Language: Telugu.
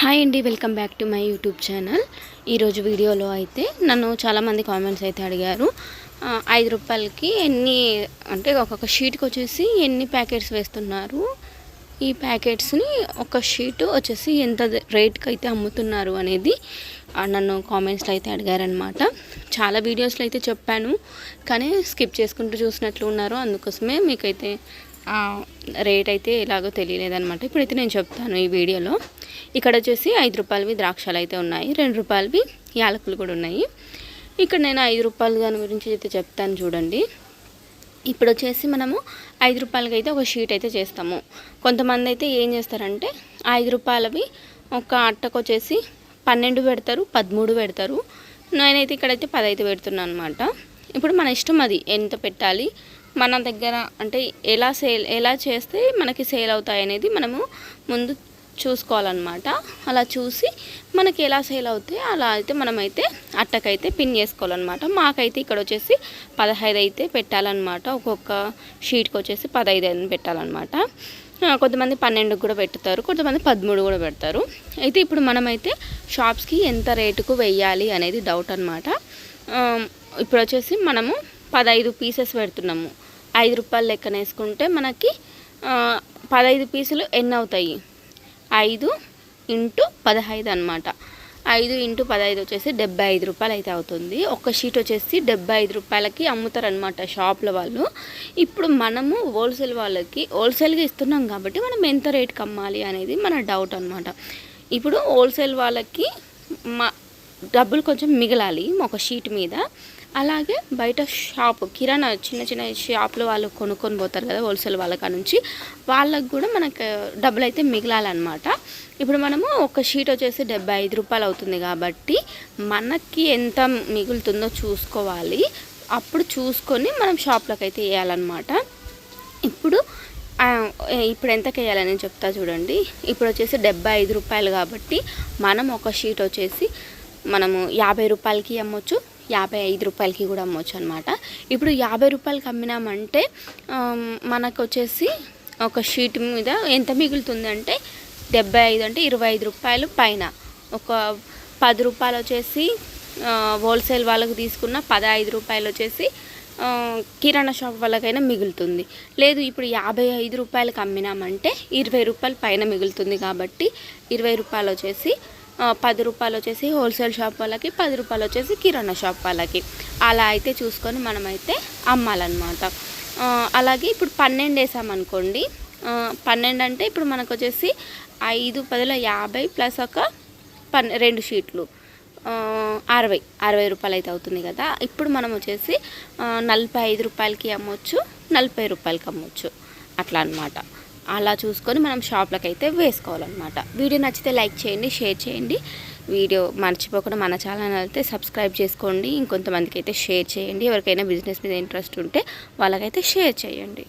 హాయ్ అండి welcome back to my YouTube channel. ఈరోజు వీడియోలో అయితే నన్ను చాలామంది కామెంట్స్ అయితే అడిగారు. ఐదు రూపాయలకి ఎన్ని అంటే ఒక్కొక్క షీట్కి వచ్చేసి ఎన్ని ప్యాకెట్స్ వేస్తున్నారు? ఈ ప్యాకెట్స్ని ఒక షీటు వచ్చేసి ఎంత రేట్కి అయితే అమ్ముతున్నారు అనేది నన్ను కామెంట్స్లో అయితే అడిగారనమాట చాలా వీడియోస్లో అయితే చెప్పాను కానీ స్కిప్ చేసుకుంటూ చూసినట్లు ఉన్నారు. అందుకోసమే మీకైతే రేట్ అయితే ఎలాగో తెలియలేదనమాట ఇప్పుడైతే నేను చెప్తాను ఈ వీడియోలో. ఇక్కడ వచ్చేసి ఐదు రూపాయలవి ద్రాక్షలు అయితే ఉన్నాయి రెండు రూపాయలవి యాలకులు కూడా ఉన్నాయి. ఇక్కడ నేను ఐదు రూపాయలు దాని గురించి అయితే చెప్తాను చూడండి. ఇప్పుడు వచ్చేసి మనము ఐదు రూపాయలకి అయితే ఒక షీట్ అయితే చేస్తాము. కొంతమంది అయితే ఏం చేస్తారంటే ఐదు రూపాయలవి ఒక అట్టకు వచ్చేసి పన్నెండు పెడతారు పదమూడు పెడతారు. నేనైతే ఇక్కడైతే పదైదు పెడుతున్నాను అనమాట ఇప్పుడు మన ఇష్టం అది ఎంత పెట్టాలి మన దగ్గర అంటే ఎలా సేల్ ఎలా చేస్తే మనకి సేల్ అవుతాయి అనేది మనము ముందు చూసుకోవాలన్నమాట. అలా చూసి మనకి ఎలా సేల్ అవుతాయి అలా అయితే మనమైతే అట్టకైతే పిన్ చేసుకోవాలన్నమాట. మాకైతే ఇక్కడ వచ్చేసి పదహైదు అయితే పెట్టాలన్నమాట. ఒక్కొక్క షీట్కి వచ్చేసి పదహైదు ఐదు పెట్టాలన్నమాట. కొంతమంది పన్నెండుకు కూడా పెడతారు కొంతమంది పదమూడు కూడా పెడతారు. అయితే ఇప్పుడు మనమైతే షాప్స్కి ఎంత రేటుకు వెయ్యాలి అనేది డౌట్ అనమాట ఇప్పుడు వచ్చేసి మనము పదహైదు పీసెస్ పెడుతున్నాము. ఐదు రూపాయలు లెక్కన వేసుకుంటే మనకి పదహైదు పీసులు ఎన్ని అవుతాయి? ఐదు ఇంటూ పదహైదు అనమాట ఐదు ఇంటూ పదహైదు వచ్చేసి డెబ్బై ఐదు రూపాయలు అయితే అవుతుంది. ఒక షీట్ వచ్చేసి డెబ్బై ఐదు రూపాయలకి అమ్ముతారనమాట షాప్ల వాళ్ళు. ఇప్పుడు మనము హోల్సేల్ వాళ్ళకి హోల్సేల్గా ఇస్తున్నాం కాబట్టి మనం ఎంత రేట్కి అమ్మాలి అనేది మన డౌట్ అనమాట ఇప్పుడు హోల్సేల్ వాళ్ళకి మా డబ్బులు కొంచెం మిగలాలి ఒక షీట్ మీద. అలాగే బయట షాప్ కిరాణా చిన్న చిన్న షాప్లో వాళ్ళు కొనుక్కొని పోతారు కదా హోల్సేల్ వాళ్ళ కాడ నుంచి. వాళ్ళకు కూడా మనకు డబ్బులు అయితే మిగలాలన్నమాట. ఇప్పుడు మనము ఒక షీట్ వచ్చేసి డెబ్బై ఐదు రూపాయలు అవుతుంది కాబట్టి మనకి ఎంత మిగులుతుందో చూసుకోవాలి. అప్పుడు చూసుకొని మనం షాప్లోకి అయితే వేయాలన్నమాట. ఇప్పుడు ఇప్పుడు ఎంతకు వేయాలని చెప్తా చూడండి. ఇప్పుడు వచ్చేసి డెబ్బై ఐదు రూపాయలు కాబట్టి మనం ఒక షీట్ వచ్చేసి మనము యాభై రూపాయలకి అమ్మొచ్చు. యాభై ఐదు రూపాయలకి కూడా అమ్మొచ్చు అనమాట ఇప్పుడు యాభై రూపాయలకి అమ్మినామంటే మనకు వచ్చేసి ఒక షీట్ మీద ఎంత మిగులుతుందంటే డెబ్బై ఐదు అంటే ఇరవై ఐదు రూపాయలు పైన. ఒక పది రూపాయలు వచ్చేసి హోల్సేల్ వాళ్ళకు తీసుకున్న పదహైదు రూపాయలు వచ్చేసి కిరాణా షాప్ వాళ్ళకైనా మిగులుతుంది. లేదు ఇప్పుడు యాభై ఐదు రూపాయలకి అమ్మినామంటే ఇరవై రూపాయలు పైన మిగులుతుంది కాబట్టి ఇరవై రూపాయలు వచ్చేసి పది రూపాయలు వచ్చేసి హోల్సేల్ షాప్ వాళ్ళకి పది రూపాయలు వచ్చేసి కిరాణా షాప్ వాళ్ళకి. అలా అయితే చూసుకొని మనమైతే అమ్మాలన్నమాట. అలాగే ఇప్పుడు పన్నెండు వేసామనుకోండి పన్నెండు అంటే ఇప్పుడు మనకు వచ్చేసి ఐదు పదిలో యాభై ప్లస్ ఒక పన్ రెండు షీట్లు. అరవై అరవై రూపాయలు అయితే అవుతుంది కదా. ఇప్పుడు మనం వచ్చేసి నలభై ఐదు రూపాయలకి అమ్మొచ్చు నలభై రూపాయలకి అమ్మొచ్చు. అట్లా అనమాట అలా చూసుకొని మనం షాప్లకు అయితే వేసుకోవాలన్నమాట. వీడియో నచ్చితే లైక్ చేయండి షేర్ చేయండి. వీడియో మర్చిపోకుండా మన ఛానల్ అయితే సబ్స్క్రైబ్ చేసుకోండి. ఇంకొంతమందికి అయితే షేర్ చేయండి. ఎవరికైనా బిజినెస్ మీద ఇంట్రెస్ట్ ఉంటే వాళ్ళకైతే షేర్ చేయండి.